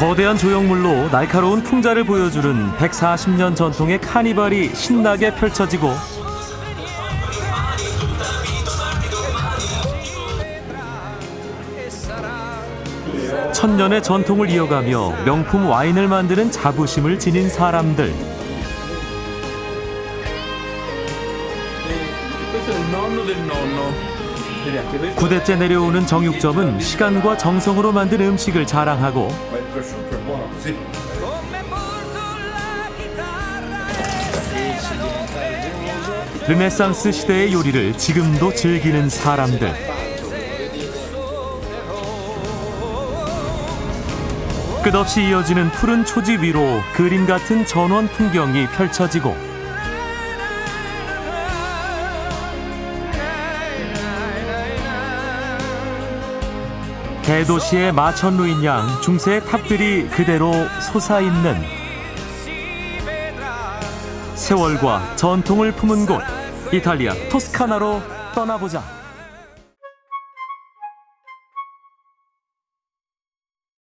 거대한 조형물로 날카로운 풍자를 보여주는 140년 전통의 카니발이 신나게 펼쳐지고 천년의 전통을 이어가며 명품 와인을 만드는 자부심을 지닌 사람들. 9대째 내려오는 정육점은 시간과 정성으로 만든 음식을 자랑하고 È buono così. 르네상스 시대의 요리를 지금도 즐기는 사람들. 끝없이 이어지는 푸른 초지 위로 그림 같은 전원 풍경이 펼쳐지고 대도시의 마천루인 양 중세의 탑들이 그대로 솟아있는 세월과 전통을 품은 곳 이탈리아 토스카나로 떠나보자.